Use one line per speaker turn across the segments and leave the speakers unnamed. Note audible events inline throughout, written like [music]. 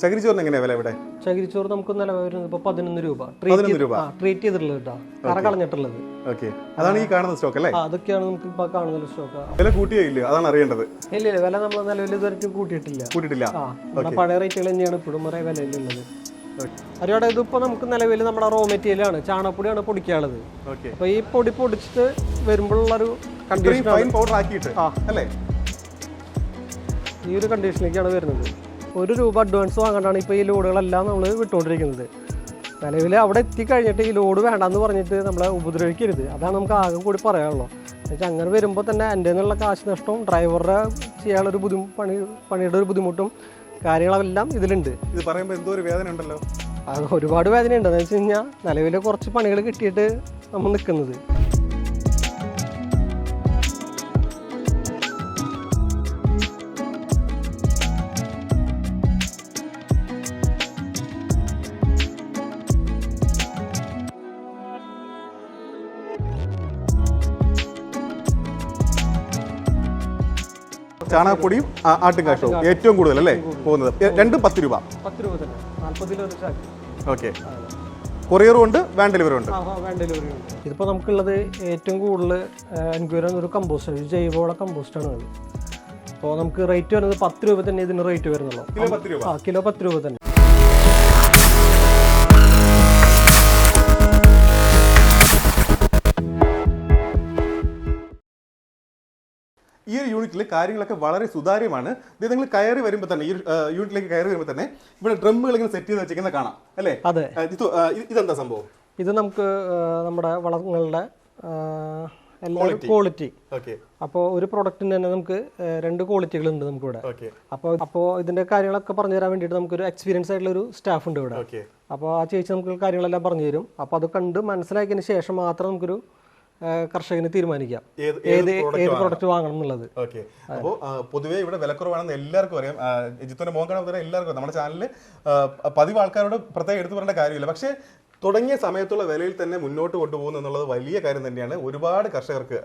ചകിരിച്ചോറിന് എങ്ങനെയാ വില ഇവിടെ?
ചകിരിച്ചോറ് നമുക്ക് നിലവിൽ വരുന്നത് ഇപ്പൊ പതിനൊന്ന് രൂപ.
പതിനൊന്ന് രൂപ.
ട്രീറ്റ് ചെയ്തിട്ടുള്ളത് കറ കളഞ്ഞിട്ടുള്ളത്
ഓക്കെ അതാണ് ഈ കാണുന്ന സ്റ്റോക്ക് അല്ലേ?
അതൊക്കെയാണ് നമുക്ക് ഇപ്പൊ കാണുന്ന സ്റ്റോക്ക്
വില കൂട്ടിയില്ല അതാണ് അറിയേണ്ടത്.
ഇല്ല ഇല്ല വില നമ്മൾ നിലവിൽ ഇതുവരെ കൂട്ടിയിട്ടില്ല.
കൂട്ടിയിട്ടില്ല.
പഴയ റേറ്റുകൾ തന്നെയാണ് ഇപ്പോഴും ഒരേ വിലയിലുള്ളത് അറിയാടെ ഇതിപ്പോ നമുക്ക് നിലവിൽ നമ്മുടെ റോ മെറ്റീരിയൽ ആണ് ചാണകപ്പൊടിയാണ് പൊടിക്കാനുള്ളത്. അപ്പൊ ഈ പൊടി പൊടിച്ചിട്ട് കണ്ടീഷൻ
പൗഡർ ആക്കിയിട്ട് അല്ലേ?
ഈ ഒരു കണ്ടീഷനിലേക്കാണ് വരുന്നത്. ഒരു രൂപ അഡ്വാൻസ് വാങ്ങാണ്ടാണ് ഇപ്പോൾ ഈ ലോഡുകളെല്ലാം നമ്മൾ വിട്ടുകൊണ്ടിരിക്കുന്നത്. നിലവിൽ അവിടെ എത്തിക്കഴിഞ്ഞിട്ട് ഈ ലോഡ് വേണ്ടാന്ന് പറഞ്ഞിട്ട് നമ്മളെ ഉപദ്രവിക്കരുത്. അതാണ് നമുക്ക് ആകെ കൂടി പറയാനുള്ളൂ എന്നുവെച്ചാൽ അങ്ങനെ വരുമ്പോൾ തന്നെ എന്റെ നിന്നുള്ള കാശ് നഷ്ടവും ഡ്രൈവറുടെ ചെയ്യാനുള്ളൊരു ബുദ്ധി പണി പണിയുടെ ഒരു ബുദ്ധിമുട്ടും കാര്യങ്ങളെല്ലാം ഇതിലുണ്ട്.
ഇത് പറയുമ്പോൾ എന്തോ ഒരു വേദന ഉണ്ടല്ലോ.
അത് ഒരുപാട് വേദനയുണ്ട്. എന്ന് വെച്ച് കഴിഞ്ഞാൽ നിലവിൽ കുറച്ച് പണികൾ കിട്ടിയിട്ട് നമ്മൾ നിൽക്കുന്നത്
ചാണകപ്പൊടിയും ആട്ടും ആട്ടുംകാഷ്ടവും ഏറ്റവും കൂടുതൽ അല്ലേ പോകുന്നത്? രണ്ട് പത്ത് രൂപ. ഓക്കെ. കൊറിയറും ഉണ്ട് വാൻ ഡെലിവറി ഉണ്ട്.
ഡെലിവറി ഉണ്ട്. ഇതിപ്പോൾ നമുക്കുള്ളത് ഏറ്റവും കൂടുതൽ എൻക്വയറി ഒരു കമ്പോസ്റ്റ് ഒരു ജൈവവള കമ്പോസ്റ്റാണ് അത് അപ്പോൾ നമുക്ക് റേറ്റ് വരുന്നത് പത്ത് രൂപ തന്നെ ഇതിന് റേറ്റ് വരുന്നുള്ളൂ.
കിലോ പത്ത് രൂപ
തന്നെ.
ഈ ഒരു യൂണിറ്റിൽ കാര്യങ്ങളൊക്കെ വളരെ സുതാര്യമാണ്. ഇത് നിങ്ങൾ കയറി വരുമ്പോൾ തന്നെ ഈ യൂണിറ്റിലേക്ക് കയറി വരുമ്പോൾ തന്നെ ഇവിടെ ഡ്രമ്മുകൾ ഇങ്ങനെ സെറ്റ് ചെയ്ത് വെച്ചിരിക്കുന്ന കാണാം അല്ലേ?
അതെ.
ഇതെന്താ സംഭവം?
ഇത് നമുക്ക് നമ്മുടെ വളങ്ങളുടെ ക്വാളിറ്റി അപ്പോൾ ഒരു പ്രൊഡക്റ്റിന് തന്നെ നമുക്ക് രണ്ട് ക്വാളിറ്റികൾ ഉണ്ട്
നമുക്ക് ഇവിടെ
അപ്പോൾ അപ്പോൾ ഇതിന്റെ കാര്യങ്ങളൊക്കെ പറഞ്ഞു തരാൻ വേണ്ടിയിട്ട് നമുക്കൊരു എക്സ്പീരിയൻസ് ആയിട്ടുള്ള ഒരു സ്റ്റാഫ് ഉണ്ട് ഇവിടെ. അപ്പോൾ ആ ചേച്ചി നമുക്ക് കാര്യങ്ങളെല്ലാം പറഞ്ഞു തരും. അപ്പോൾ അത് കണ്ട് മനസ്സിലാക്കിയതിന് ശേഷം മാത്രം നമുക്കൊരു കർഷകന് തീരുമാനിക്കാം.
ഏത്
ഏത് പ്രൊഡക്റ്റ് വാങ്ങണം. എന്നുള്ളത്.
ഓക്കെ. അപ്പോൾ പൊതുവേ ഇവിടെ വിലക്കുറവാണെന്ന് എല്ലാവർക്കും അറിയാം. ജിത്തുവിന്റെ മോൻ കാണാൻ എല്ലാവർക്കും നമ്മുടെ ചാനലിൽ പതിവ് ആൾക്കാരോട് പ്രത്യേകം എടുത്തു പറയേണ്ട കാര്യമില്ല. പക്ഷേ തുടങ്ങിയ സമയത്തുള്ള വിലയിൽ തന്നെ മുന്നോട്ട് കൊണ്ടുപോകുന്നു എന്നുള്ളത് വലിയ കാര്യം തന്നെയാണ്. ഒരുപാട് കർഷകർക്ക്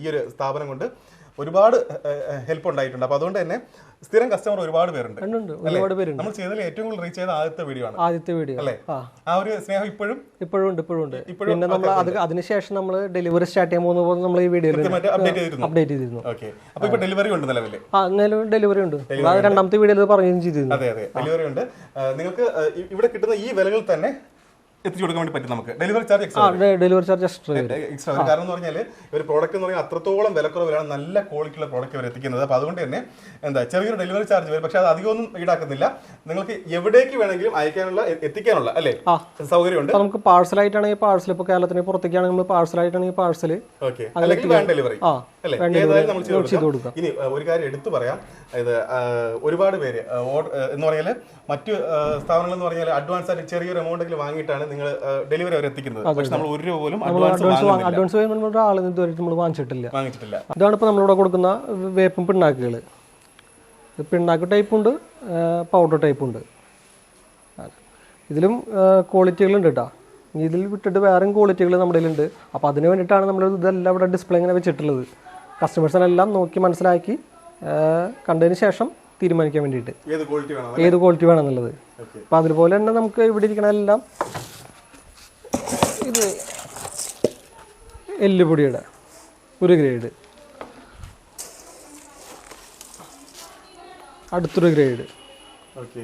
ഈ ഒരു സ്ഥാപനം കൊണ്ട് ഒരുപാട് ഹെൽപ്പ് ഉണ്ടായിട്ടുണ്ട്. അപ്പോൾ അതുകൊണ്ട് തന്നെ സ്ഥിരം കസ്റ്റമർ ഒരുപാട് പേരുണ്ട്.
ഒരുപാട് പേരുണ്ട്.
നമ്മൾ ചെയ്തതിൽ ഏറ്റവും കൂടുതൽ റീച്ച് ചെയ്ത ആദ്യത്തെ വീഡിയോ ആണ്.
ആദ്യത്തെ വീഡിയോ
അല്ലേ?
ആ.
ഒരു സ്നേഹം ഇപ്പോഴും
ഇപ്പോഴും ഉണ്ട് ഇപ്പോഴും ഉണ്ട്.
ഇപ്പോഴും
പിന്നെ നമ്മൾ അത് അതിനുശേഷം നമ്മൾ ഡെലിവറി സ്റ്റാർട്ട് ചെയ്യാൻ പോകുന്ന പോലെ നമ്മൾ ഈ
വീഡിയോ അപ്ഡേറ്റ് ചെയ്തിരുന്നു.
അപ്ഡേറ്റ് ചെയ്തിരുന്നു.
ഓക്കെ അപ്പോൾ ഇപ്പോൾ ഡെലിവറി ഉണ്ട് നിലവിൽ
ആ നിലവിൽ ഡെലിവറി ഉണ്ട്. രണ്ടാമത്തെ വീഡിയോയിൽ പറയുകയും ചെയ്തിരുന്നു.
അതെ അതെ. ഡെലിവറി ഉണ്ട്. നിങ്ങൾക്ക് ഇവിടെ കിട്ടുന്ന ഈ വിലകൾ തന്നെ എത്തിച്ചു കൊടുക്കാൻ വേണ്ടി പറ്റും നമുക്ക്. Delivery charge extra
delivery charge extra വരും.
എക്സ്ട്രാ വരും. കാരണം എന്ന് പറഞ്ഞാൽ ഒരു പ്രോഡക്റ്റ് എന്ന് പറഞ്ഞാൽ അത്രത്തോളം വിലക്കുറവിലാണ് നല്ല ക്വാളിറ്റിയുള്ള പ്രോഡക്റ്റ് അവർ എത്തിക്കുന്നത്. അപ്പോൾ അതുകൊണ്ട് തന്നെ എന്താ ചെറിയൊരു ഡെലിവറി ചാർജ് വരും. പക്ഷേ അത് അധികമൊന്നും ഈടാക്കുന്നില്ല. നിങ്ങൾക്ക് എവിടേക്ക് വേണമെങ്കിലും അയക്കാനുള്ള എത്തിക്കാനുള്ള അല്ലേ. സൗകര്യമുണ്ട്.
നമുക്ക് പാഴ്സൽ ആയിട്ടാണെങ്കിൽ പാഴ്സൽ ഇപ്പോൾ കേരളത്തിന് പുറത്തേക്കാണെങ്കിൽ നമ്മൾ പാഴ്സൽ
ഓക്കെ അല്ലെങ്കിൽ വാൻ ഡെലിവറി അല്ലേ? നമ്മൾ ചെയ്ത് കൊടുക്കാം. ഇനി ഒരു കാര്യം എടുത്തു പറയാം. ഇത് ഒരുപാട് പേര് എന്ന് പറഞ്ഞാൽ മറ്റു സ്ഥാപനങ്ങൾ എന്ന് പറഞ്ഞാൽ അഡ്വാൻസ് ആയിട്ട് ചെറിയൊരു എമൗണ്ട് എങ്കിലും വാങ്ങിയിട്ടാണ് നിങ്ങൾ ഡെലിവറി അവർ എത്തിക്കുന്നത്. പക്ഷെ നമ്മൾ ഒരു രൂപ പോലും അഡ്വാൻസ്
അഡ്വാൻസ് പേയ്മെന്റ് ഒരാൾ ഇതുവരെ നമ്മൾ വാങ്ങിച്ചിട്ടില്ല.
വാങ്ങിച്ചിട്ടില്ല.
ഇതാണ് ഇപ്പോൾ നമ്മളിവിടെ കൊടുക്കുന്ന വേപ്പും പിണ്ണാക്കുകൾ പിണ്ണാക്ക് ടൈപ്പ് ഉണ്ട് പൗഡർ ടൈപ്പ് ഉണ്ട്. ഇതിലും ക്വാളിറ്റികളുണ്ട് കേട്ടോ ഇതിൽ വിട്ടിട്ട് വേറെയും ക്വാളിറ്റികൾ നമ്മുടെ ഉണ്ട് അപ്പോൾ അതിന് വേണ്ടിയിട്ടാണ് നമ്മൾ ഇതെല്ലാം ഇവിടെ ഡിസ്പ്ലേ ഇങ്ങനെ വെച്ചിട്ടുള്ളത്. കസ്റ്റമേഴ്സിനെല്ലാം നോക്കി മനസ്സിലാക്കി കണ്ടതിന് ശേഷം തീരുമാനിക്കാൻ വേണ്ടിയിട്ട്.
ഏത് ക്വാളിറ്റി വേണം
വേണമെന്നുള്ളത് അപ്പം അതുപോലെ തന്നെ നമുക്ക് ഇവിടെ ഇരിക്കണതെല്ലാം ഇത് എല്ലുപൊടിയുടെ ഒരു ഗ്രേഡ്. അടുത്തൊരു ഗ്രേഡ്.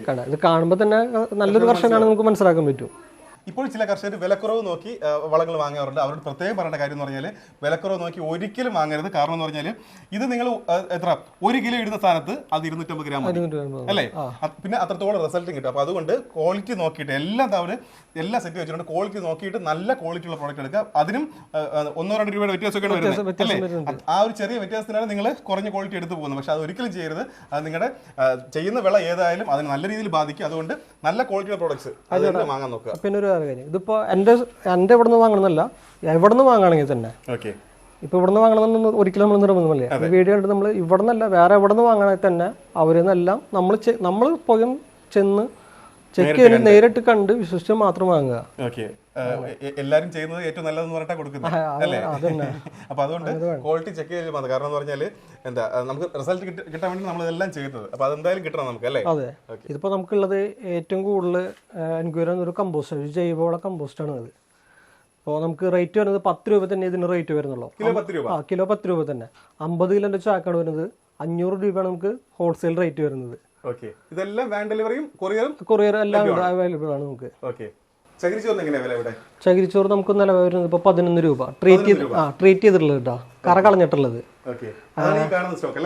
കാണാം ഇത് കാണുമ്പോൾ തന്നെ നല്ലൊരു വർഷനാണ് നമുക്ക് മനസ്സിലാക്കാൻ പറ്റും.
ഇപ്പോൾ ചില കർഷകർ വിലക്കുറവ് നോക്കി വളങ്ങൾ വാങ്ങാറുണ്ട്. അവരോട് പ്രത്യേകം പറയേണ്ട കാര്യം എന്ന് പറഞ്ഞാൽ വിലക്കുറവ് നോക്കി ഒരിക്കലും വാങ്ങരുത്. കാരണം എന്ന് പറഞ്ഞാൽ ഇത് നിങ്ങൾ എത്ര? ഒരു കിലോ ഇടുന്ന സ്ഥാനത്ത് അത് ഇരുന്നൂറ്റമ്പത് ഗ്രാം. അല്ലേ? പിന്നെ അത്രത്തോളം റിസൾട്ടും കിട്ടും. അപ്പോൾ അതുകൊണ്ട് ക്വാളിറ്റി നോക്കിയിട്ട് എല്ലാം തവണ എല്ലാം സെറ്റ് വെച്ചിട്ടുണ്ട്. ക്വാളിറ്റി നോക്കിയിട്ട് നല്ല ക്വാളിറ്റി ഉള്ള പ്രോഡക്റ്റ് എടുക്കുക. അതിനും ഒന്നോ രണ്ടോ രൂപയുടെ വ്യത്യാസമൊക്കെ വരുന്നത്. അല്ലേ? ആ ഒരു ചെറിയ വ്യത്യാസത്തിനാണ് നിങ്ങൾ കുറഞ്ഞ ക്വാളിറ്റി എടുത്തു പോകുന്നത്. പക്ഷെ അത് ഒരിക്കലും ചെയ്യരുത്. അത് നിങ്ങളുടെ ചെയ്യുന്ന വിള ഏതായാലും അതിന് നല്ല രീതിയിൽ ബാധിക്കും. അതുകൊണ്ട് നല്ല ക്വാളിറ്റിയുള്ള പ്രോഡക്ട്സ് അത്. വാങ്ങാൻ നോക്കുക.
പിന്നെ ഒരു വേറെ കാര്യം ഇതിപ്പോൾ എന്റെ എന്റെ ഇവിടെ നിന്ന് വാങ്ങണമെന്നല്ല എവിടെ നിന്ന് വാങ്ങണമെങ്കിൽ തന്നെ
ഇപ്പൊ
ഇപ്പോൾ ഇവിടെ നിന്ന് വാങ്ങണമെന്നൊന്നും ഒരിക്കലും നമ്മൾ നിർബന്ധമല്ല വീഡിയോ കണ്ടിട്ട് നമ്മൾ ഇവിടെ നിന്നല്ല വേറെ എവിടെ നിന്ന് വാങ്ങണമെങ്കിൽ തന്നെ അവരിൽ നിന്നെല്ലാം നമ്മൾ നമ്മൾ പോയും ചെന്ന് ചെക്ക് ചെയ്ത് നേരിട്ട് കണ്ട് വിശ്വസിച്ച് മാത്രം വാങ്ങുക.
ഓക്കെ. എല്ലാരും ചെയ്യുന്നത് ഏറ്റവും നല്ലതെന്ന് പറഞ്ഞാൽ കൊടുക്കുന്നത്. അല്ലേ? [laughs] അപ്പൊ അതുകൊണ്ട് ക്വാളിറ്റി ചെക്ക് ചെയ്ത് മതി. കാരണം എന്ന് പറഞ്ഞാൽ എന്താ നമുക്ക് റിസൾട്ട് കിട്ടാൻ വേണ്ടി നമ്മൾ ഇതെല്ലാം ചെയ്യുന്നത്. അപ്പൊ അതെന്തായാലും കിട്ടണം നമുക്ക് അല്ലേ?
അതെ. ഇതിപ്പോ നമുക്കുള്ളത് ഏറ്റവും കൂടുതൽ എൻക്വയറി ഒരു കമ്പോസ്റ്റ് ഒരു ജൈവവള ആണ് അത് അപ്പോൾ നമുക്ക് റേറ്റ് വരുന്നത് പത്ത് രൂപ തന്നെ ഇതിന് റേറ്റ് വരുന്നുള്ളൂ.
കിലോ പത്ത് രൂപ?
ആ കിലോ പത്ത് രൂപ തന്നെ. അമ്പത് കിലോന്റെ ചാക്കാണ് വരുന്നത് അഞ്ഞൂറ് രൂപയാണ് നമുക്ക് ഹോൾസെയിൽ റേറ്റ് വരുന്നത്.
ഓക്കെ ഇതെല്ലാം വാൻ ഡെലിവറിയും കൊറിയറും
കൊറിയർ എല്ലാം അവൈലബിൾ ആണ് നമുക്ക്.
ഓക്കെ
ചകിരിച്ചോറ് നമുക്ക് നില വരുന്നത് ഇപ്പൊ പതിനൊന്ന് രൂപ. ട്രീറ്റ് ചെയ്ത് ആ ട്രീറ്റ് ചെയ്തിട്ടുള്ളത് കേട്ടോ. കറ കളഞ്ഞിട്ടുള്ളത്.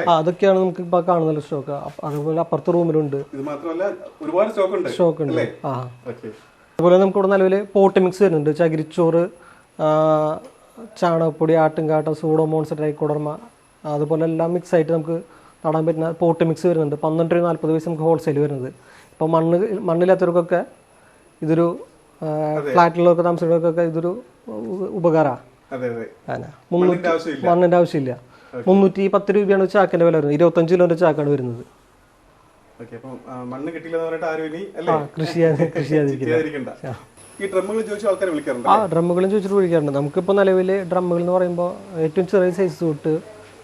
അതൊക്കെയാണ് നമുക്ക് ഇപ്പൊ കാണുന്ന സ്റ്റോക്ക് അതുപോലെ അപ്പുറത്തെ റൂമിലുണ്ട്.
സ്റ്റോക്ക് ഉണ്ട്.
ആ. അതുപോലെ നമുക്ക് ഇവിടെ നിലവിൽ പോട്ട് മിക്സ് വരുന്നുണ്ട്. ചകിരിച്ചോറ് ചാണകപ്പൊടി ആട്ടുംകാട്ട സൂഡോമോൺസ് ട്രൈക്കോഡർമ അതുപോലെ എല്ലാം മിക്സ് ആയിട്ട് നമുക്ക് നടാൻ പറ്റുന്ന പോട്ട് മിക്സ് വരുന്നുണ്ട്. പന്ത്രണ്ട് രൂപ നാൽപ്പത് പൈസ നമുക്ക് ഹോൾസെയിൽ വരുന്നത്. ഇപ്പോൾ മണ്ണ് മണ്ണില്ലാത്തവർക്കൊക്കെ ഇതൊരു ഫ്ലാറ്റിലൊക്കെ താമസിക്കുന്നവർക്കൊക്കെ ഇതൊരു ഉപകാരമാണ്
മണ്ണിന്റെ ആവശ്യമില്ല.
മുന്നൂറ്റി പത്ത് രൂപയാണ് ചാക്കിന്റെ വില വരുന്നത്. ഇരുപത്തഞ്ച് കിലോന്റെ ചാക്കാണ് വരുന്നത്.
മണ്ണ്
കൃഷി കൃഷി
ചെയ്യാതിരിക്കണ്ട. ഈ ഡ്രമ്മുകൾ ചോദിച്ച ആൾക്കാരെ വിളിക്കാറുണ്ട്?
ആ ഡ്രമ്മുകളും ചോദിച്ചിട്ട് വിളിക്കാറുണ്ട്. നമുക്കിപ്പോൾ നിലവിൽ ഡ്രമ്മുകൾ എന്ന് പറയുമ്പോൾ ഏറ്റവും ചെറിയ സൈസ് തൊട്ട്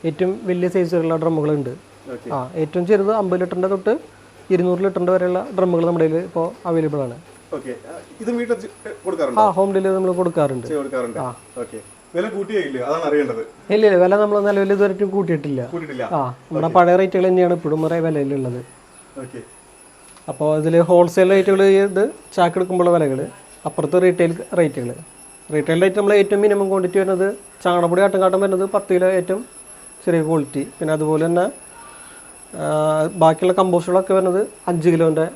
ഏറ്റവും വലിയ സൈസുകളുള്ള ഡ്രമ്മുകളുണ്ട്. ആ ഏറ്റവും ചെറുത് അമ്പത് ലിറ്ററിന്റെ തൊട്ട് ഇരുന്നൂറ് ലിറ്ററിന്റെ വരെയുള്ള ഡ്രമ്മുകൾ നമ്മുടെ കയ്യിൽ ഇപ്പോൾ അവൈലബിൾ ആണ്.
ഇത് വീട്ടിൽ ചെ- കൊടുക്കാറുണ്ടോ?
ആ ഹോം ഡെലിവറി നമ്മൾ കൊടുക്കാറുണ്ട്.
ആ. ഓക്കെ വില കൂട്ടിയില്ല അതാണ് അറിയേണ്ടത്.
ഇല്ല ഇല്ല വില നമ്മൾ നിലവിൽ ഇതുവരെയും കൂട്ടിയിട്ടില്ല. ആ നമ്മുടെ പഴയ റേറ്റുകൾ തന്നെയാണ് ഇപ്പോഴും കുറേ വിലയിലുള്ളത്. അപ്പോൾ ഇതിൽ ഹോൾസെയിൽ റേറ്റുകൾ ചെയ്ത് ചാക്ക് വിലകൾ അപ്പുറത്ത് റീറ്റെയിൽ റേറ്റുകൾ റീറ്റെയിൽ റേറ്റ് നമ്മൾ ഏറ്റവും മിനിമം ക്വാണ്ടിറ്റി വരുന്നത് ചാണകപ്പൊടി ആട്ടുംകാട്ടം വരുന്നത് പത്ത് കിലോ ഏറ്റവും ചെറിയ ക്വാളിറ്റി പിന്നെ അതുപോലെ തന്നെ ബാക്കിയുള്ള കമ്പോസ്റ്റുകളൊക്കെ വരുന്നത് അഞ്ച് കിലോന്റെ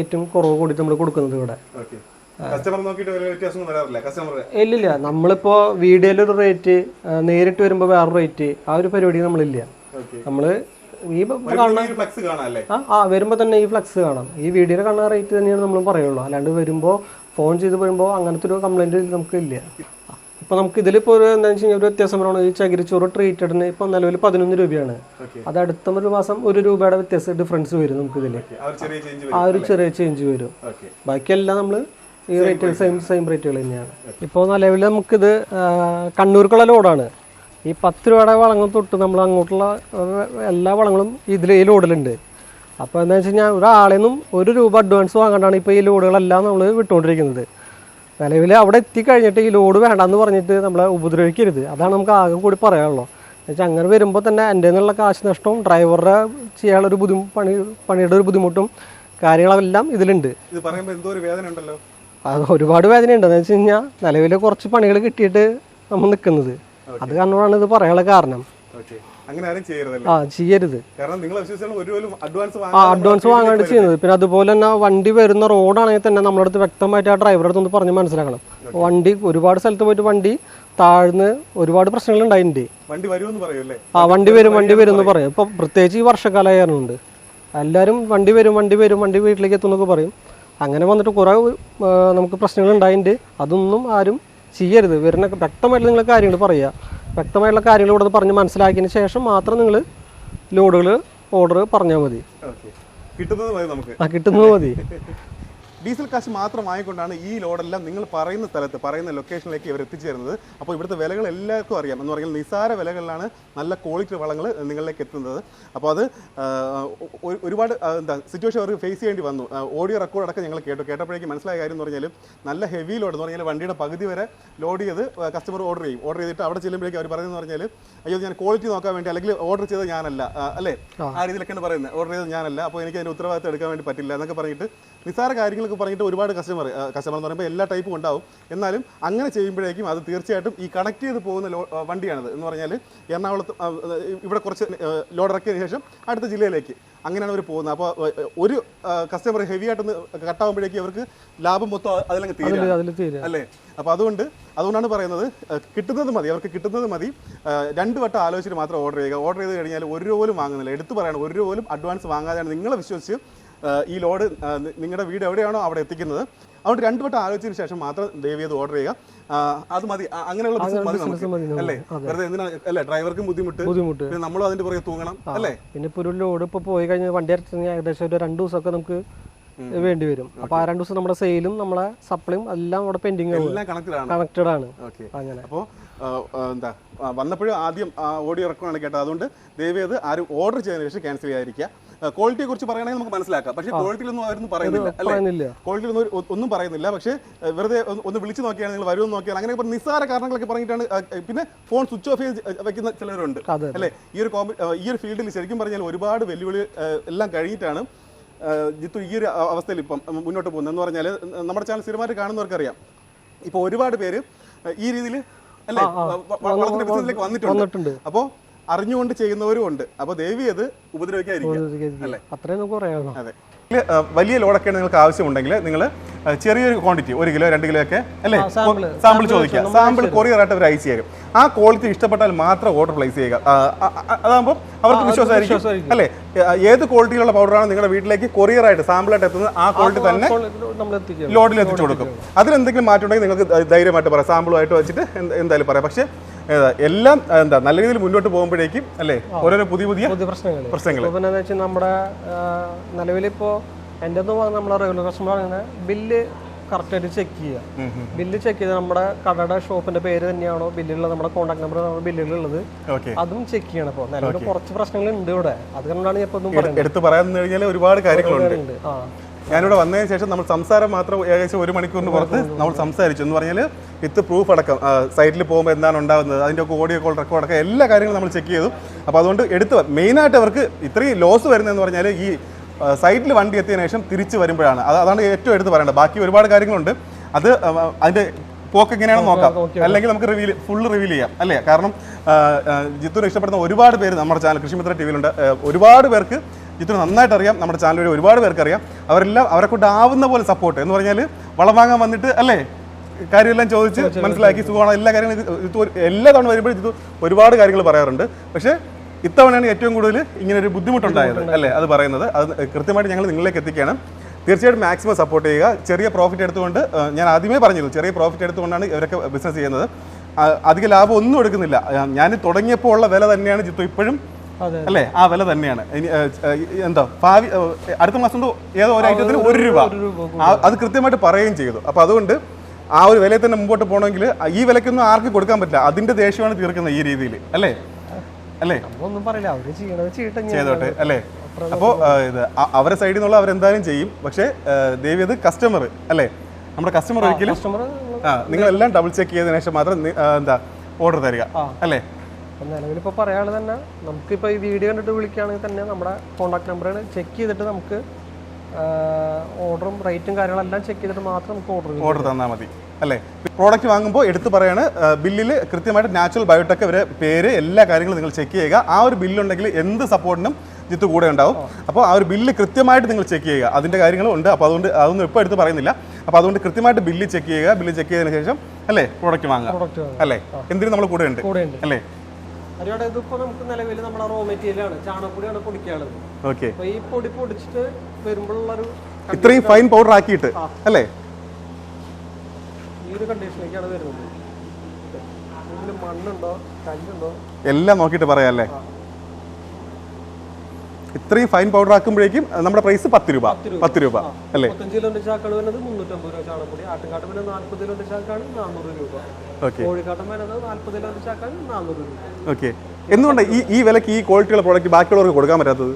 ഏറ്റവും കുറവ് കൂടി നമ്മൾ കൊടുക്കുന്നത് ഇവിടെ. ഇല്ലില്ല. നമ്മളിപ്പോൾ വീഡിയോയിലൊരു റേറ്റ് നേരിട്ട് വരുമ്പോൾ വേറെ റേറ്റ് ആ ഒരു പരിപാടി നമ്മളില്ല.
നമ്മൾ
നമ്മൾ ഈ കാണുന്ന ആ വരുമ്പോൾ തന്നെ ഈ ഫ്ലക്സ് കാണാം. ഈ വീഡിയോയിൽ കാണുന്ന റേറ്റ് തന്നെയാണ് നമ്മൾ പറയുള്ളൂ. അല്ലാണ്ട് വരുമ്പോൾ ഫോൺ ചെയ്ത് വരുമ്പോൾ അങ്ങനത്തെ ഒരു കംപ്ലൈന്റ് നമുക്ക് ഇല്ല. ഇപ്പോൾ നമുക്ക് ഇതിലിപ്പോൾ ഒരു എന്താണെന്ന് വെച്ച് കഴിഞ്ഞാൽ ഒരു വ്യത്യാസം പറയുന്നത് ഈ ചകിരിച്ചോറ് ട്രീറ്റഡിന് ഇപ്പോൾ നിലവിൽ പതിനൊന്ന് രൂപയാണ്. അത് അടുത്ത ഒരു മാസം ഒരു രൂപയുടെ വ്യത്യാസം ഡിഫറൻസ് വരും നമുക്ക് ഇതിൽ
ആ ഒരു ചെറിയ ചേഞ്ച്
വരും ബാക്കിയെല്ലാം നമ്മൾ ഈ റേറ്റുകൾ സെയിം സെയിം റേറ്റുകൾ തന്നെയാണ്. ഇപ്പോൾ നിലവിൽ നമുക്കിത് കണ്ണൂർക്കുള്ള ലോഡാണ്. ഈ പത്ത് രൂപയുടെ വളങ്ങൾ തൊട്ട് നമ്മൾ അങ്ങോട്ടുള്ള എല്ലാ വളങ്ങളും ഇതിൽ ഈ ലോഡിലുണ്ട്. അപ്പോൾ എന്താ വെച്ച് കഴിഞ്ഞാൽ ഒരാളെ നിന്നും ഒരു രൂപ അഡ്വാൻസ് വാങ്ങാണ്ടാണ് ഇപ്പോൾ ഈ ലോഡുകളെല്ലാം നമ്മൾ വിട്ടുകൊണ്ടിരിക്കുന്നത്. നിലവിൽ അവിടെ എത്തിക്കഴിഞ്ഞിട്ട് ഈ ലോഡ് വേണ്ടെന്ന് പറഞ്ഞിട്ട് നമ്മളെ ഉപദ്രവിക്കരുത്. അതാണ് നമുക്ക് ആകെ കൂടി പറയാനുള്ളൂ. എന്നുവെച്ചാൽ അങ്ങനെ വരുമ്പോൾ തന്നെ എന്റെ നിന്നുള്ള കാശ് നഷ്ടവും ഡ്രൈവറുടെ ചെയ്യാനുള്ള ഒരു ബുദ്ധിമുട്ട് പണി പണിയുടെ ഒരു ബുദ്ധിമുട്ടും കാര്യങ്ങളെല്ലാം ഇതിലുണ്ട്.
ഇത് പറയുമ്പോൾ എന്തോ ഒരു വേദന ഉണ്ടല്ലോ.
അത് ഒരുപാട് വേദന ഉണ്ടെന്ന് വെച്ച് കഴിഞ്ഞാൽ നിലവിൽ കുറച്ച് പണികൾ കിട്ടിയിട്ട് നമ്മൾ നിൽക്കുന്നത് അത് കാരണമാണ് ഇത് പറയാനുള്ള കാരണം.
അങ്ങനെ ആരും ചെയ്യരുതല്ലേ.
ആ ചെയ്യരുത്.
കാരണം നിങ്ങൾ അഡ്വാൻസ്
അഡ്വാൻസ് വാങ്ങാണ്ട് ചെയ്യുന്നത്. പിന്നെ അതുപോലെ തന്നെ വണ്ടി വരുന്ന റോഡാണെങ്കിൽ തന്നെ നമ്മുടെ അടുത്ത് വ്യക്തമായിട്ട് ആ ഡ്രൈവറുടെ അടുത്ത് ഒന്ന് പറഞ്ഞ് മനസ്സിലാക്കണം. വണ്ടി ഒരുപാട് സ്ഥലത്ത് പോയിട്ട് വണ്ടി താഴ്ന്ന് ഒരുപാട് പ്രശ്നങ്ങൾ ഉണ്ടായിട്ടുണ്ട്.
വണ്ടി വരുമെന്ന് പറയൂല്ലേ
ആ വണ്ടി വരും വണ്ടി വരും എന്ന് പറയും. ഇപ്പൊ പ്രത്യേകിച്ച് ഈ വർഷക്കാലമായതുകൊണ്ട് എല്ലാവരും വണ്ടി വരും വണ്ടി വരും വണ്ടി വീട്ടിലേക്ക് എത്തുന്നൊക്കെ പറയും. അങ്ങനെ വന്നിട്ട് കുറേ നമുക്ക് പ്രശ്നങ്ങൾ ഉണ്ടായിട്ടുണ്ട്. അതൊന്നും ആരും ചെയ്യരുത്. വരുന്ന വ്യക്തമായിട്ട് നിങ്ങൾ കാര്യങ്ങൾ പറയുക. വ്യക്തമായിട്ടുള്ള കാര്യങ്ങൾ ഇവിടെ നിന്ന് പറഞ്ഞ് മനസ്സിലാക്കിയതിന് ശേഷം മാത്രം നിങ്ങൾ ലോഡുകൾ ഓർഡർ പറഞ്ഞാൽ മതി.
കിട്ടുന്നത് മതി നമുക്ക്.
ആ കിട്ടുന്നത് മതി. [laughs]
ഡീസൽ കാശ് മാത്രമായിക്കൊണ്ടാണ് ഈ ലോഡെല്ലാം നിങ്ങൾ പറയുന്ന സ്ഥലത്ത് പറയുന്ന ലൊക്കേഷനിലേക്ക് ഇവർ എത്തിച്ചേരുന്നത്. അപ്പോൾ ഇവിടുത്തെ വിലകൾ എല്ലാവർക്കും അറിയാം. എന്ന് പറഞ്ഞാൽ നിസ്സാര വിലകളിലാണ് നല്ല ക്വാളിറ്റി വളങ്ങൾ നിങ്ങളിലേക്ക് എത്തുന്നത്. അപ്പോൾ അത് ഒരുപാട് എന്താ സിറ്റുവേഷൻ അവർ ഫേസ് ചെയ്യേണ്ടി വന്നു. ഓഡിയോ റെക്കോർഡ് അടക്കം ഞങ്ങൾ കേട്ടു. കേട്ടപ്പോഴേക്കും മനസ്സിലായ കാര്യം എന്ന് പറഞ്ഞാൽ നല്ല ഹെവി ലോഡ് എന്ന് പറഞ്ഞാൽ വണ്ടിയുടെ പകുതി വരെ ലോഡ് ചെയ്ത് കസ്റ്റമർ ഓർഡർ ചെയ്യും. ഓർഡർ ചെയ്തിട്ട് അവിടെ ചെല്ലുമ്പോഴേക്കും അവർ പറയുന്നത് പറഞ്ഞാൽ അയ്യോ ഞാൻ ക്വാളിറ്റി നോക്കാൻ വേണ്ടി അല്ലെങ്കിൽ ഓർഡർ ചെയ്തത് ഞാനല്ല. അല്ലേ? ആ. രീതിയിലൊക്കെയാണ് പറയുന്നത്. ഓർഡർ ചെയ്തത് ഞാനല്ല. അപ്പോൾ എനിക്ക് അതിന്റെ ഉത്തരവാദിത്തം എടുക്കാൻ വേണ്ടി പറ്റില്ല. എന്നൊക്കെ പറഞ്ഞിട്ട് നിസ്സാര കാര്യങ്ങളൊക്കെ പറഞ്ഞിട്ട് ഒരുപാട് കസ്റ്റമർ കസ്റ്റമർ എന്ന് പറയുമ്പോൾ എല്ലാ ടൈപ്പും ഉണ്ടാവും. എന്നാലും അങ്ങനെ ചെയ്യുമ്പോഴേക്കും അത് തീർച്ചയായിട്ടും ഈ കണക്ട് ചെയ്ത് പോകുന്ന വണ്ടിയാണത്. എന്ന് പറഞ്ഞാൽ എറണാകുളത്ത് ഇവിടെ കുറച്ച് ലോഡ് ഇറക്കിയതിന് ശേഷം അടുത്ത ജില്ലയിലേക്ക് അങ്ങനെയാണ് അവർ പോകുന്നത്. അപ്പോൾ ഒരു കസ്റ്റമർ ഹെവി ആയിട്ടൊന്ന് കട്ടാകുമ്പോഴേക്കും അവർക്ക് ലാഭം മൊത്തം അതിലങ്ങ് തീരും. അല്ലേ? അപ്പോൾ അതുകൊണ്ട് അതുകൊണ്ടാണ് പറയുന്നത് കിട്ടുന്നത് മതി. അവർക്ക് കിട്ടുന്നത് മതി. രണ്ട് വട്ടം ആലോചിച്ചിട്ട് മാത്രം ഓർഡർ ചെയ്യുക. ഓർഡർ ചെയ്ത് കഴിഞ്ഞാൽ ഒരു രൂപ പോലും വാങ്ങുന്നില്ല. എടുത്തു പറയണം ഒരു രൂപ പോലും അഡ്വാൻസ് വാങ്ങാതെയാണ് നിങ്ങളെ വിശ്വസിച്ച് ഈ ലോഡ് നിങ്ങളുടെ വീട് എവിടെയാണോ അവിടെ എത്തിക്കുന്നത്. അതുകൊണ്ട് രണ്ടു വട്ടം ആലോചിച്ചതിന് ശേഷം മാത്രം ദയവ് ചെയ്ത് ഓർഡർ ചെയ്യുക അത് മതി. അങ്ങനെയുള്ള ബിസിനസ് മതി നമുക്ക്. അല്ലേ? വെറുതെ എന്തിനാണ് അല്ലേ ഡ്രൈവർക്കും ബുദ്ധിമുട്ട്.
ബുദ്ധിമുട്ട്.
പിന്നെ നമ്മളും അതിന്റെ പുറകെ തൂങ്ങണം അല്ലേ?
പിന്നെ ഇപ്പോൾ ഒരു ലോഡ് ഇപ്പോൾ പോയി കഴിഞ്ഞാൽ വണ്ടി അടിച്ചാൽ ഏകദേശം ഒരു രണ്ട് ദിവസമൊക്കെ നമുക്ക് വേണ്ടി വരും. അപ്പൊ ആ രണ്ടു ദിവസം നമ്മുടെ സെയിലും നമ്മളെ സപ്ലൈയും എല്ലാം അവിടെ പെൻഡിങ്
കണക്റ്റഡ് ആണ്.
അങ്ങനെ.
അപ്പോൾ എന്താ വന്നപ്പോഴും ആദ്യം ഓടി ഇറക്കുവാണ് കേട്ടോ. അതുകൊണ്ട് ദയവേത് ആരും ഓർഡർ ചെയ്തതിന് ശേഷം ക്യാൻസൽ ചെയ്യാതിരിക്കുക. ക്വാളിറ്റിയെ കുറിച്ച് പറയുകയാണെങ്കിൽ നമുക്ക് മനസ്സിലാക്കാം. പക്ഷേ ക്വാളിറ്റിയിലൊന്നും അവരൊന്നും പറയുന്നില്ല അല്ലേ?
പറയുന്നില്ല.
ക്വാളിറ്റിയിൽ ഒന്നും ഒന്നും പറയുന്നില്ല. പക്ഷേ വെറുതെ ഒന്ന് വിളിച്ചു നോക്കിയാണ് നിങ്ങൾ വരുമെന്ന് നോക്കിയാൽ അങ്ങനെ നിസ്സാര കാരണങ്ങളൊക്കെ പറഞ്ഞിട്ടാണ് പിന്നെ ഫോൺ സ്വിച്ച് ഓഫ് ചെയ്ത് വെക്കുന്ന ചിലരുണ്ട് അല്ലേ? ഈ ഒരു കോമ്പ ഈ ഒരു ഫീൽഡിൽ ശരിക്കും പറഞ്ഞാൽ ഒരുപാട് വെല്ലുവിളി എല്ലാം കഴിഞ്ഞിട്ടാണ് ജിത്തു ഈ ഒരു അവസ്ഥയിൽ ഇപ്പം മുന്നോട്ട് പോകുന്നത്. എന്ന് പറഞ്ഞാൽ നമ്മുടെ ചാനൽ സ്ഥിരമായിട്ട് കാണുന്നവർക്കറിയാം. ഇപ്പോൾ ഒരുപാട് പേര് ഈ രീതിയിൽ അല്ലേ? വളത്തിന്റെ ബിസിനസ്സിലേക്ക് വന്നിട്ടുണ്ട്. അപ്പോൾ അറിഞ്ഞുകൊണ്ട് ചെയ്യുന്നവരും ഉണ്ട്. അപ്പൊ ദേവി അത്
ഉപദ്രവിക്കാതിരിക്കും നമുക്ക്
അതെ. വലിയ ലോഡൊക്കെ നിങ്ങൾക്ക് ആവശ്യമുണ്ടെങ്കിൽ നിങ്ങൾ ചെറിയൊരു ക്വാണ്ടിറ്റി ഒരു കിലോ രണ്ട് കിലോ ഒക്കെ അല്ലേ? സാമ്പിൾ ചോദിക്കുക. സാമ്പിൾ കൊറിയർ ആയിട്ട് അവർ അയച്ചു തരും. ആ ക്വാളിറ്റി ഇഷ്ടപ്പെട്ടാൽ മാത്രം ഓർഡർ പ്ലേസ് ചെയ്യുക. അതാകുമ്പോൾ അവർക്ക് വിശ്വാസമായിരിക്കും. അല്ലേ? ഏത് ക്വാളിറ്റിയിലുള്ള പൗഡറാണ് നിങ്ങളുടെ വീട്ടിലേക്ക് കൊറിയർ ആയിട്ട് സാമ്പിൾ ആയിട്ട് എത്തുന്നത് ആ ക്വാളിറ്റി തന്നെ ലോഡിൽ എത്തിച്ചു കൊടുക്കും. അതിലെന്തെങ്കിലും മാറ്റം ഉണ്ടെങ്കിൽ നിങ്ങൾക്ക് ധൈര്യമായിട്ട് പറയാം. സാമ്പിളുമായിട്ട് വെച്ചിട്ട് എന്തായാലും പറയാം. പക്ഷേ എല്ലാം എന്താ നല്ല രീതിയിൽ മുന്നോട്ട് പോകുമ്പോഴേക്കും അല്ലേ? ഓരോരോ പുതിയ പുതിയ
പ്രശ്നങ്ങൾ
പ്രശ്നങ്ങൾ
ഇപ്പോൾ പിന്നെ വെച്ചാൽ നമ്മുടെ നിലവിലിപ്പോൾ എന്റെ നമ്മളെ റെഗുലർ കസ്റ്റമർ പറയുന്നത് ബില്ല് കറക്റ്റായിട്ട് ചെക്ക് ചെയ്യുക ബില്ല് ചെക്ക് ചെയ്ത് നമ്മുടെ കടയുടെ ഷോപ്പിന്റെ പേര് തന്നെയാണോ ബില്ലുള്ള നമ്മുടെ കോൺടാക്ട് നമ്പർ നമ്മുടെ ബില്ലിലുള്ളത്. അതും ചെക്ക് ചെയ്യണം ഇപ്പോൾ നിലവിൽ കുറച്ച് പ്രശ്നങ്ങൾ ഉണ്ട് ഇവിടെ. അത് കൊണ്ടാണ് ഞാൻ പറയുന്നത്.
എടുത്ത് കഴിഞ്ഞാൽ ഒരുപാട് കാര്യങ്ങളുണ്ട്.
ആ.
ഞാനിവിടെ വന്നതിന് ശേഷം നമ്മൾ സംസാരം മാത്രം ഏകദേശം ഒരു മണിക്കൂറിന് പുറത്ത് നമ്മൾ സംസാരിച്ചു. എന്ന് പറഞ്ഞാൽ വിത്ത് പ്രൂഫ് അടക്കം സൈറ്റിൽ പോകുമ്പോൾ എന്താണ് ഉണ്ടാകുന്നത് അതിന്റെ ഒക്കെ ഓഡിയോ കോൾ റെക്കോർഡ് അടക്കം എല്ലാ കാര്യങ്ങളും നമ്മൾ ചെക്ക് ചെയ്തു. അപ്പോൾ അതുകൊണ്ട് എടുത്ത് മെയിനായിട്ട് അവർക്ക് ഇത്രയും ലോസ് വരുന്നതെന്ന് പറഞ്ഞാൽ ഈ സൈറ്റിൽ വണ്ടി എത്തിയതിനു ശേഷം തിരിച്ച് വരുമ്പോഴാണ്. അത് അതാണ് ഏറ്റവും എടുത്ത് പറയേണ്ടത്. ബാക്കി ഒരുപാട് കാര്യങ്ങളുണ്ട്. അത് അതിന്റെ പോക്ക് എങ്ങനെയാണെന്ന് നോക്കാം. അല്ലെങ്കിൽ നമുക്ക് റിവീൽ ഫുൾ റിവീൽ ചെയ്യാം അല്ലേ? കാരണം ജിത്തുവിനെ ഇഷ്ടപ്പെടുന്ന ഒരുപാട് പേര് നമ്മുടെ ചാനൽ കൃഷിമിത്ര ടി വിയിലുണ്ട് ഒരുപാട് പേർക്ക് ജിത്തുവിന് നന്നായിട്ട് അറിയാം. നമ്മുടെ ചാനൽ വഴി ഒരുപാട് പേർക്ക് അറിയാം. അവരെല്ലാം അവരെ കൊണ്ട് ആവുന്ന പോലെ സപ്പോർട്ട് എന്ന് പറഞ്ഞാൽ വളം വാങ്ങാൻ വന്നിട്ട് അല്ലേ? കാര്യമെല്ലാം ചോദിച്ച് മനസ്സിലാക്കി സുഖമാണ്. എല്ലാ കാര്യങ്ങളും ഇത് എല്ലാ തവണ വരുമ്പോഴും ഇത് ഒരുപാട് കാര്യങ്ങൾ പറയാറുണ്ട്. പക്ഷേ ഇത്തവണയാണ് ഏറ്റവും കൂടുതൽ ഇങ്ങനെ ഒരു ബുദ്ധിമുട്ടുണ്ടായത് അല്ലേ? അത് പറയുന്നത്. അത് കൃത്യമായിട്ട് ഞങ്ങൾ നിങ്ങളിലേക്ക് എത്തിക്കുകയാണ്. തീർച്ചയായിട്ടും മാക്സിമം സപ്പോർട്ട് ചെയ്യുക. ചെറിയ പ്രോഫിറ്റ് എടുത്തുകൊണ്ട് ഞാൻ ആദ്യമേ പറഞ്ഞത് ചെറിയ പ്രോഫിറ്റ് എടുത്തുകൊണ്ടാണ് ഇവരൊക്കെ ബിസിനസ് ചെയ്യുന്നത്. അധിക ലാഭം ഒന്നും എടുക്കുന്നില്ല ഞാൻ തുടങ്ങിയപ്പോൾ ഉള്ള വില തന്നെയാണ് ജിത്തു ഇപ്പോഴും അല്ലേ? ആ വില തന്നെയാണ്. എന്താ ഭാവി അടുത്ത മാസം ഏതോ ഒരു ഐറ്റത്തിന് ഒരു രൂപ. അത് കൃത്യമായിട്ട് പറയുകയും ചെയ്തു. അപ്പോൾ അതുകൊണ്ട് ആ ഒരു വിലയിൽ തന്നെ മുമ്പോട്ട് പോകണമെങ്കിൽ ഈ വിലയ്ക്കൊന്നും ആർക്കും കൊടുക്കാൻ പറ്റില്ല. അതിന്റെ ദേഷ്യമാണ് തീർക്കുന്നത് ഈ രീതിയിൽ. അല്ലേ? അല്ലേ?
ഒന്നും പറയില്ല. അവർ
ചെയ്തോട്ടെ. അല്ലേ? അപ്പോൾ ഇത് അവരെ സൈഡിൽ നിന്നുള്ള അവരെന്തായാലും ചെയ്യും. പക്ഷേ ദേവി അത് കസ്റ്റമർ അല്ലേ? നമ്മുടെ കസ്റ്റമർ ഒരിക്കലും ആ നിങ്ങളെല്ലാം ഡബിൾ ചെക്ക് ചെയ്തതിനു ശേഷം മാത്രം എന്താ ഓർഡർ തരിക. അല്ലേ?
നിലവിലിപ്പോൾ പറയുകയാണെങ്കിൽ തന്നെ നമുക്കിപ്പോൾ ഈ വീഡിയോ കണ്ടിട്ട് വിളിക്കുകയാണെങ്കിൽ തന്നെ നമ്മുടെ കോൺടാക്ട് നമ്പറുകൾ ചെക്ക് ചെയ്തിട്ട് നമുക്ക് ഓർഡറും റേറ്റും കാര്യങ്ങളെല്ലാം ചെക്ക് ചെയ്തിട്ട് മാത്രം നമുക്ക് ഓർഡർ
ഓർഡർ തന്നാൽ മതി. അല്ലേ? പ്രോഡക്റ്റ് വാങ്ങുമ്പോൾ എടുത്ത് പറയാണ് ബില്ലിൽ കൃത്യമായിട്ട് നാച്ചുറൽ ബയോടെക് ഇവരെ പേര് എല്ലാ കാര്യങ്ങളും നിങ്ങൾ ചെക്ക് ചെയ്യുക. ആ ഒരു ബില്ലുണ്ടെങ്കിൽ എന്ത് സപ്പോർട്ടിനും ജിത്ത് കൂടെ ഉണ്ടാവും. അപ്പോൾ ആ ഒരു ബില്ല് കൃത്യമായിട്ട് നിങ്ങൾ ചെക്ക് ചെയ്യുക. അതിന്റെ കാര്യങ്ങളും ഉണ്ട്. അപ്പോൾ അതുകൊണ്ട് അതൊന്നും ഇപ്പോൾ എടുത്ത് പറയുന്നില്ല. അപ്പോൾ അതുകൊണ്ട് കൃത്യമായിട്ട് ബില്ല് ചെക്ക് ചെയ്യുക. ബില്ല് ചെക്ക് ചെയ്തതിന് ശേഷം അല്ലേ പ്രോഡക്റ്റ് വാങ്ങുക. അല്ലേ? എന്തിനും നമ്മൾ കൂടെ ഉണ്ട്. അല്ലേ?
അതിനോട് ഇതിപ്പോ നമുക്ക് നിലവിൽ നമ്മുടെ റോ മെറ്റീരിയൽ മെറ്റീരിയലാണ് ചാണകപ്പൊടിയാണ് പൊടിക്കാനുള്ളത്.
ഓക്കെ
അപ്പോൾ ഈ പൊടി പൊടിച്ചിട്ട് വരുമ്പോഴുള്ളൊരു
ഇത്രയും ഫൈൻ പൗഡർ ആക്കിയിട്ട് അല്ലേ?
ഈ ഒരു കണ്ടീഷനിലേക്കാണ് വരുന്നത്. ഇതിൽ മണ്ണുണ്ടോ കല്ലുണ്ടോ?
എല്ലാം നോക്കിയിട്ട് പറയാം അല്ലേ? ഇത്രയും ഫൈൻ പൗഡർ ആക്കുമ്പോഴേക്കും നമ്മുടെ പ്രൈസ് പത്ത് രൂപ. പത്ത് രൂപ. അല്ലേ? ഓക്കെ. എന്തുകൊണ്ട് ഈ ഈ വിലക്ക് ഈ ക്വാളിറ്റിയുള്ള പ്രോഡക്റ്റ് ബാക്കിയുള്ളവർക്ക് കൊടുക്കാൻ പറ്റാത്തത്?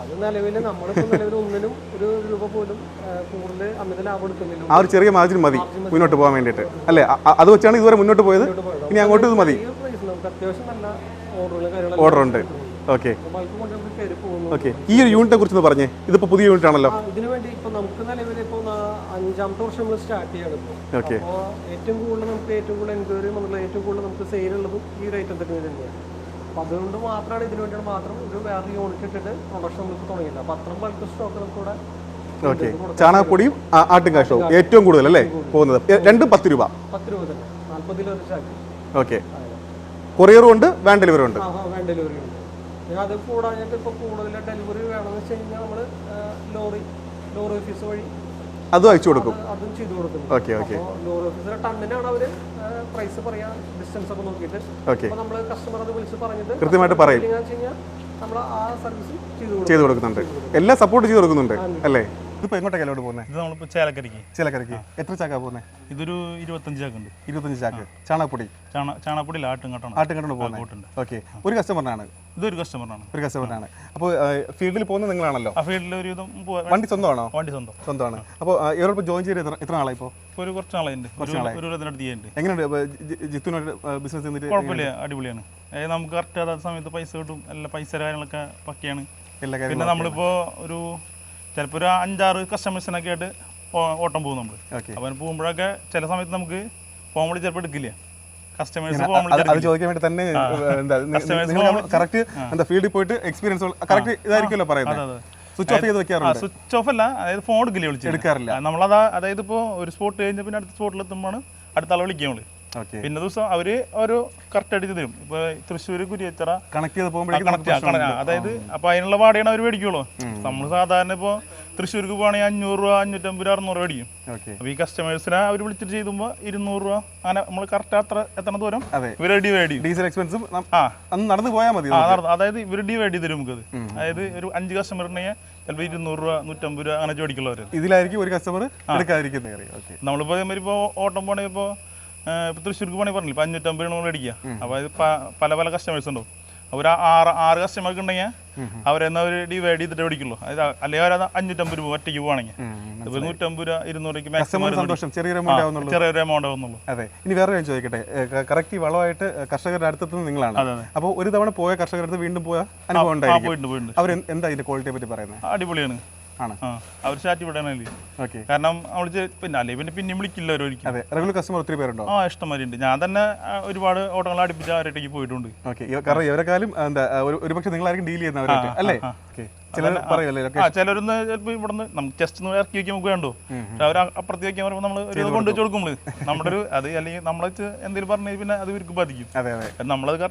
അത് നിലവിൽ നമ്മളിപ്പോൾ നിലവിൽ ഒന്നിനും ഒരു രൂപ പോലും ആ, കൂടുതൽ അമിത ലാഭം എടുക്കുന്നില്ല.
ആ ഒരു ചെറിയ മാർജിൻ മതി മുന്നോട്ട് പോകാൻ വേണ്ടിയിട്ട്. അല്ലേ? അത് വെച്ചാണ് ഇതുവരെ മുന്നോട്ട് പോയത്? ഇനി അങ്ങോട്ട് ഇത് മതി.
അത്യാവശ്യം നല്ല ഓർഡറുകൾ
ഓർഡർ ഉണ്ട്. ഓക്കെ. ഓക്കെ. ഈ ഒരു യൂണിറ്റിനെ കുറിച്ച് പറഞ്ഞേ. ഇതിപ്പോ പുതിയ യൂണിറ്റ് ആണല്ലോ.
ഇതിനു വേണ്ടി ഇപ്പൊ നമുക്ക് നിലവിൽ ഇപ്പൊ അഞ്ചാമത്തെ വർഷം നമ്മൾ സ്റ്റാർട്ട് ചെയ്യാണ്
ഓക്കെ.
ഏറ്റവും കൂടുതൽ നമുക്ക് ഏറ്റവും കൂടുതൽ എൻക്വയറി വന്നുള്ള ഏറ്റവും കൂടുതൽ നമുക്ക് സെയിൽ ഉള്ളത് ഈ ഒരു ഐറ്റം തന്നെയാണ്. അപ്പൊ അതുകൊണ്ട് മാത്രമാണ് ഇതിനു വേണ്ടിയാണ് മാത്രം ഒരു വേറെ യൂണിറ്റ് ഇട്ടിട്ട് പ്രൊഡക്ഷൻ നമുക്ക് തുടങ്ങിയില്ല അപ്പൊ അത്രയും ബൾക്ക് സ്റ്റോക്ക് നമുക്ക് ഇവിടെ
ഓക്കെ. ചാണകപ്പൊടിയും ആട്ടും കാഷവും ഏറ്റവും കൂടുതൽ അല്ലേ പോകുന്നത്? രണ്ടും പത്ത് രൂപ.
പത്ത് രൂപ തന്നെ. ചാക്ക്.
ഓക്കെ. കൊറിയറും ഉണ്ട് വാൻ ഡെലിവറി ഉണ്ട്.
വേണ്ട ഡെലിവറി ഉണ്ട്. ഞാൻ അത് കൂടാഞ്ഞിട്ട് ഇപ്പോൾ കൂടുതൽ ഡെലിവറി വേണമെന്ന് വെച്ച് കഴിഞ്ഞാൽ നമ്മൾ ലോറി ലോറി ഓഫീസ് വഴി
അതും അയച്ചു കൊടുക്കും.
അതും ചെയ്തു കൊടുക്കും
ഓക്കെ ഓക്കെ
ലോറി ഓഫീസിലെ ടണ്ണിനാണ് അവർ പ്രൈസ് പറയാ ഡിസ്റ്റൻസ് ഒക്കെ നോക്കിയിട്ട്.
ഓക്കെ
നമ്മൾ കസ്റ്റമർ അത് വിളിച്ച് പറഞ്ഞിട്ട്
കൃത്യമായിട്ട് പറയും.
നമ്മൾ ആ സർവീസ് ചെയ്തു
കൊടുക്കുന്നുണ്ട്. എല്ലാം സപ്പോർട്ട് ചെയ്തു കൊടുക്കുന്നുണ്ട് അല്ലേ? ഇതിപ്പോൾ എങ്ങോട്ടൊക്കെ പോകുന്നത്
ഇത് നമ്മളിപ്പോ ചേലക്കരയ്ക്ക്.
ചേലക്കരയ്ക്ക്. എത്ര ചാക്കാ പോകുന്നത്
ഇതൊരു ഇരുപത്തഞ്ച് ചാക്കുണ്ട്.
ഇരുപത്തഞ്ച് ചാക്ക്. ചാണകപ്പൊടി?
ചാണകപ്പൊടി ആട്ടുംകട്ടാണ്
പോകുന്നത് ഓക്കെ ഒരു കസ്റ്റമറിനാണ്
ഇതൊരു കസ്റ്റമറാണ്
ഒരു കസ്റ്റമറിനാണ് അപ്പോൾ ഫീൽഡിൽ പോകുന്നത് നിങ്ങളാണല്ലോ?
ആ ഫീൽഡിൽ ഒരു
വണ്ടി സ്വന്തമാണോ?
വണ്ടി സ്വന്തം.
സ്വന്തമാണ്. അപ്പോൾ ഇവരോടൊപ്പം ജോയിൻ ചെയ്ത് എത്ര എത്ര നാളായി ഇപ്പോൾ
ഒരു കുറച്ച് ഒരു ചെയ്യുന്നുണ്ട്
എങ്ങനെയുണ്ട്? ജിത്തുനോട് ബിസിനസ്
കുഴപ്പമില്ല. അടിപൊളിയാണ്. നമുക്ക് കറക്റ്റ് അതാത് സമയത്ത് പൈസ കിട്ടും. എല്ലാ പൈസ കാര്യങ്ങളൊക്കെ പക്കയാണ്. പിന്നെ നമ്മളിപ്പോൾ ഒരു ചിലപ്പോൾ ഒരു അഞ്ചാറ് കസ്റ്റമേഴ്സിനൊക്കെ ആയിട്ട് ഓട്ടം പോകും നമ്മൾ അപ്പം പോകുമ്പോഴൊക്കെ ചില സമയത്ത് നമുക്ക് ഫോമിൽ ചിലപ്പോൾ എടുക്കില്ല. കസ്റ്റമേഴ്സ്
അത്
ഫോൺ വിളി
അത് ചോദിക്കാൻ വേണ്ടി തന്നെ എന്താ നിങ്ങൾ കറക്റ്റ് എന്താ ഫീൽഡിൽ പോയിട്ട് എക്സ്പീരിയൻസ് കറക്റ്റ് ഇതായിരിക്കുമല്ലോ പറയുന്നത്
അതെ.
സ്വിച്ച് ഓഫ് ചെയ്ത് വെക്കാറുണ്ട്.
സ്വിച്ച് ഓഫ് അല്ല അതായത് ഫോൺ എടുക്കില്ല വിളിച്ചു.
എടുക്കാറില്ല.
നമ്മളതാ അതായത് ഇപ്പോൾ ഒരു സ്പോട്ട് കഴിഞ്ഞ പിന്നെ അടുത്ത സ്പോട്ടിൽ എത്തുമ്പോൾ അടുത്ത ആളെ വിളിക്കുക
ഓക്കെ
പിന്നെ ദിവസം അവർ ഒരു കറക്റ്റ് അടിച്ച് തരും. ഇപ്പൊ തൃശ്ശൂർ കുരിയച്ചറ
കണക്ട് ചെയ്ത് പോകുമ്പോഴേക്കും
അതായത് അപ്പൊ അതിനുള്ള വാടകയാണ് അവർ മേടിക്കുള്ളൂ. നമ്മൾ സാധാരണ ഇപ്പോ തൃശ്ശൂർക്ക് പോകുകയാണെങ്കിൽ അഞ്ഞൂറ് രൂപ അഞ്ഞൂറ്റമ്പത് രൂപ അറുന്നൂറ് രൂപ
അടിക്കും
അപ്പൊ ഈ കസ്റ്റമേഴ്സിനെ അവർ വിളിച്ചിട്ട് ചെയ്യുമ്പോൾ ഇരുന്നൂറ് രൂപ. അങ്ങനെ നമ്മൾ കറക്റ്റ് അത്ര എത്തണ ദൂരം ഇവർ ഡിവൈഡ് ചെയ്യും
ഡീസൽ എക്സ്പെൻസും നടന്നു പോയാൽ മതി
അതായത് ഇവർ ഡിവൈഡ് ചെയ്ത് തരും നമുക്കത്. അതായത് ഒരു അഞ്ച് കസ്റ്റമർ ഉണ്ടെങ്കിൽ ചിലപ്പോൾ ഇരുന്നൂറ് രൂപ നൂറ്റമ്പത് രൂപ അങ്ങനെ ചോദിക്കുള്ളവർ
ഇതിലായിരിക്കും ഒരു കസ്റ്റമർ എടുക്കാതിരിക്കുന്നത് ഓക്കെ
നമ്മളിപ്പോൾ ഇപ്പോൾ ഓട്ടം പോകണമെങ്കിൽ ഇപ്പോൾ ഇപ്പോൾ തൃശ്ശൂർക്ക് പണി പറഞ്ഞില്ല? ഇപ്പം അഞ്ഞൂറ്റമ്പത് നമ്മൾ മേടിക്കുക അപ്പോൾ അത് പല പല കസ്റ്റമേഴ്സ് ഉണ്ടാവും ഒരു ആറ് ആറ് കസ്റ്റമർക്ക് ഉണ്ടെങ്കിൽ അവരെന്നാ അവർ ഡിവൈഡ് ചെയ്തിട്ട് മേടിക്കുള്ളൂ. അതായത് അല്ലെങ്കിൽ അവർ അഞ്ഞൂറ്റമ്പത് രൂപ ഒറ്റയ്ക്ക് പോവാണെങ്കിൽ ഇപ്പോൾ നൂറ്റമ്പത് രൂപ ഇരുന്നൂറ് രൂപയ്ക്ക് മാക്സിമം
സന്തോഷം ചെറിയൊരു എമൗണ്ട് ആവുന്നുള്ളൂ.
ചെറിയൊരു എമൗണ്ട് ആവുന്നുള്ളൂ.
അതെ. ഇനി വേറെ ഞാൻ ചോദിക്കട്ടെ. കറക്റ്റ് വളമായിട്ട് കർഷകരുടെ അടുത്തെത്തുന്നത് നിങ്ങളാണ്. അപ്പോൾ ഒരു തവണ പോയ കർഷകരുടെ അടുത്ത് വീണ്ടും പോയ അനുഭവം
ഉണ്ടായിരുന്നു
അവർ എന്താ ഇതിന്റെ ക്വാളിറ്റിയെ പറ്റി പറയുന്നത്
അടിപൊളിയാണ്.
ആണ്.
അവർ ചാറ്റി
ഓക്കെ
കാരണം അവൾ പിന്നെ അല്ലേ പിന്നെ പിന്നെ വിളിക്കില്ല ഒരിക്കലും.
അതെ റെഗുലർ കസ്റ്റമർ ഒത്തിരി പേരുണ്ടോ?
ആ ഞാൻ തന്നെ ഒരുപാട് ഓട്ടങ്ങൾ അടുപ്പിച്ച് അവരുടെ പോയിട്ടുണ്ട്.
ഓക്കെ കാരണം ഇവരെക്കാളും എന്താ ഒരു ഒരുപക്ഷെ നിങ്ങളായിരിക്കും ഡീൽ ചെയ്യുന്നവരൊക്കെ അല്ലേ?
ചിലരൊന്ന് ചിലപ്പോ ഇവിടുന്ന് നമുക്ക് ജസ്റ്റ് ഒന്ന് ഇറക്കി വെക്കാൻ നമുക്ക് വേണ്ടോ അവർ അപ്പുറത്ത് വെക്കാൻ പറയുമ്പോൾ നമ്മൾ ഒരു കൊണ്ട് വെച്ച് കൊടുക്കും. നമ്മുടെ ഒരു അത് അല്ലെങ്കിൽ നമ്മളെ എന്തെങ്കിലും പറഞ്ഞു പിന്നെ അത് ഇവർക്ക് ബാധിക്കും.
അതെ അതെ.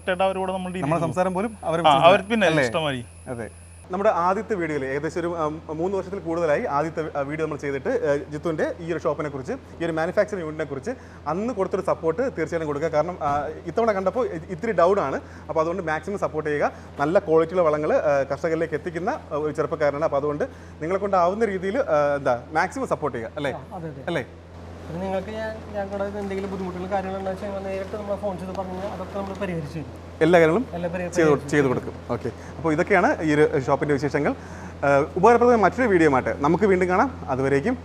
ആയിട്ട് അവരോട് നമ്മൾ.
സംസാരം പോലും അവർ
പിന്നെ ഇഷ്ടമായി
അതെ. നമ്മുടെ ആദ്യത്തെ വീഡിയോയിൽ ഏകദേശം ഒരു മൂന്ന് വർഷത്തിൽ കൂടുതലായി ആദ്യത്തെ വീഡിയോ നമ്മൾ ചെയ്തിട്ട് ജിത്തുവിന്റെ ഈ ഒരു ഷോപ്പിനെ കുറിച്ച് ഈ ഒരു മാനുഫാക്ചറിംഗ് യൂണിറ്റിനെ കുറിച്ച് അന്ന് കൊടുത്തൊരു സപ്പോർട്ട് തീർച്ചയായും കൊടുക്കുക. കാരണം ഇത്തവണ കണ്ടപ്പോൾ ഇത്തിരി ഡൗൺ ആണ്. അപ്പോൾ അതുകൊണ്ട് മാക്സിമം സപ്പോർട്ട് ചെയ്യുക. നല്ല ക്വാളിറ്റിയുള്ള വളങ്ങൾ കർഷകരിലേക്ക് എത്തിക്കുന്ന ഒരു ചെറുപ്പക്കാരനാണ്. അപ്പോൾ അതുകൊണ്ട് നിങ്ങളെ കൊണ്ടാവുന്ന രീതിയിൽ എന്താ മാക്സിമം സപ്പോർട്ട് ചെയ്യുക അല്ലേ? അല്ലേ?
നിങ്ങൾക്ക് ഞാൻ ഞങ്ങളുടെ എന്തെങ്കിലും ബുദ്ധിമുട്ടുകൾ കാര്യങ്ങളുണ്ടെന്ന് വെച്ചാൽ നേരിട്ട് നമ്മൾ ഫോൺ ചെയ്ത് പറഞ്ഞാൽ അതൊക്കെ നമ്മൾ പരിഹരിച്ചു തരും.
എല്ലാ കാര്യങ്ങളും ചെയ്തു കൊടുക്കും. ഓക്കെ അപ്പോൾ ഇതൊക്കെയാണ് ഈ ഒരു ഷോപ്പിന്റെ വിശേഷങ്ങൾ. ഉപകാരപ്രദമായ മറ്റൊരു വീഡിയോ ആയിട്ട് നമുക്ക് വീണ്ടും കാണാം. അതുവരേക്കും